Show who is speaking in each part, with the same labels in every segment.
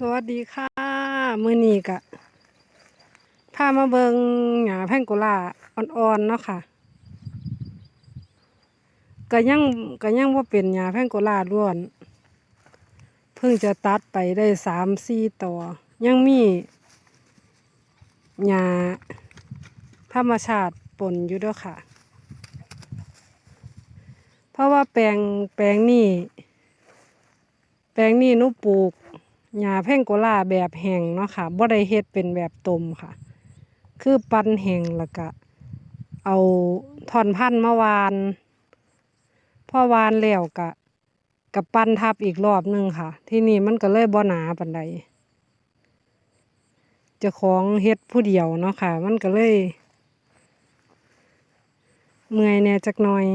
Speaker 1: สวัสดีค่ะ มือนีกะพามาเบิงหญ้าแพงโกลาอ่อนๆเนาะค่ะก็ยังก็ยังว่าเป็นหญ้าแพงโกลาล้วน เพิ่งจะตัดไปได้สามสี่ตัวยังมีหญ้าธรรมชาติปนอยู่ด้วยค่ะ เพราะว่าแปลงแปลงนี้แปลงนี้นูปลูก หญ้าแพงโกลาแบบแห้งเนาะค่ะบ่ได้เฮ็ดเป็นแบบต้มค่ะ คือปั่นแห้งแล้วก็เอาท่อนพันมาวาน พอวานแล้วก็กับปั้นทับอีกรอบนึงค่ะ ที่นี่มันก็เลยบ่หนาปานใดจ้าของเฮ็ดผู้เดียวเนาะค่ะ มันก็เลยเมื่อยแน่จักหน่อย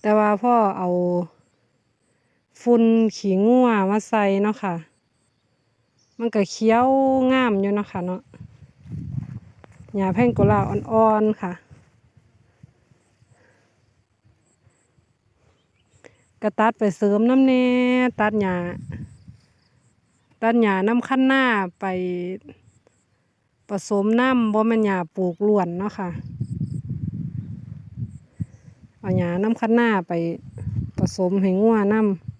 Speaker 1: แต่ว่าพ่อเอา ฝุ่นขี้งัวมาใส่เนาะค่ะ มันก็เขียวงามอยู่เนาะค่ะเนาะหญ้าแพงโกลาอ่อนๆค่ะก็ตัดไปเสริมน้ำแหน่ตัดหญ้าตัดหญ้าน้ำคั้นหน้าไปผสมน้ำบ่แม่นหญ้าปลูกล้วนเนาะค่ะเอาหญ้าน้ำคั้นหน้าไปผสมให้งัวน้ำ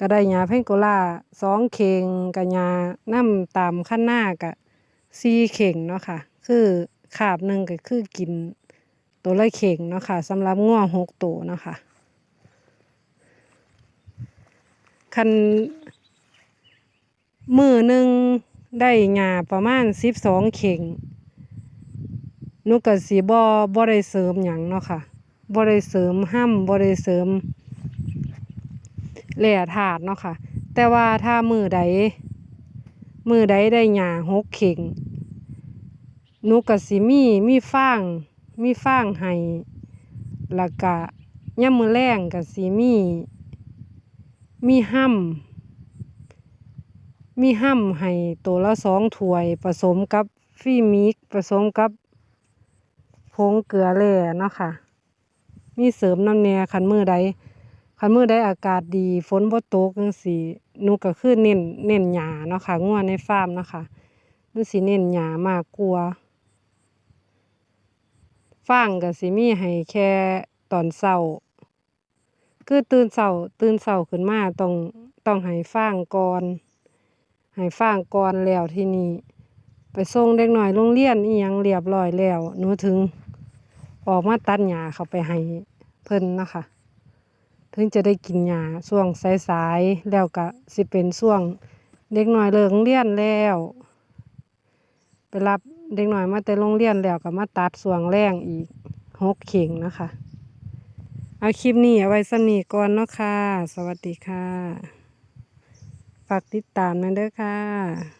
Speaker 1: ก็ได้หญ้าแพงโกล่าสองเข่งกับหญ้าน้ำตามคั้นหน้าก็สี่เข่งเนาะค่ะ คือขาบหนึ่งก็คือกินตัวละเข่งเนาะค่ะสำหรับงัวหกตัวเนาะค่ะคันมือหนึ่งได้หญ้าประมาณสิบสองเข่งนูก็สิบ่บ่ได้เสริมหยังเนาะค่ะบ่ได้เสริมห้ำบ่ได้เสริม แหล่ถาดเนาะค่ะ แต่ว่าถ้ามือใดมือใดได้หญ้าหกเข่งนูก็สิมีมีฟางมีฟางให้ล้วก็ยามมื้อแลงก็สิมี มีห้ำมีห้ำให้ตัวละสองถ้วยผสมกับฟรีมิกผสมกับผงเกลือแร่เนาะค่ะ มีเสริมน้ำแน่คันมือใด คันมื้อใดอากาศดีฝนบ่ตกจังซี้หนูก็คือเน้น เน้นหญ้าเนาะค่ะงัวในฟาร์มเนาะค่ะหนูสิเน้นหญ้ามากกว่าฟางก็สิมีให้แค่ตอนเช้า คือตื่นเช้าตื่นเช้าขึ้นมาต้องต้องให้ฟางก่อนให้ฟางก่อนแล้วที่นี้ไปส่งเด็กน้อยโรงเรียนอิหยังเรียบร้อยแล้วหนูถึง ออกมาตัดหญ้าเข้าไปให้เพิ่นเนาะค่ะ ถึงจะได้กินหญ้าช่วงสายๆแล้วก็สิเป็นช่วงเด็กน้อยเลิกโรงเรียนแล้ว ไปรับเด็กน้อยมาแต่โรงเรียนแล้วก็มาตัดช่วงแรงอีกหกเข่งนะคะ เอาคลิปนี้เอาไว้สนีก่อนเนาะค่ะ สวัสดีค่ะ ฝากติดตามนะเด้อค่ะ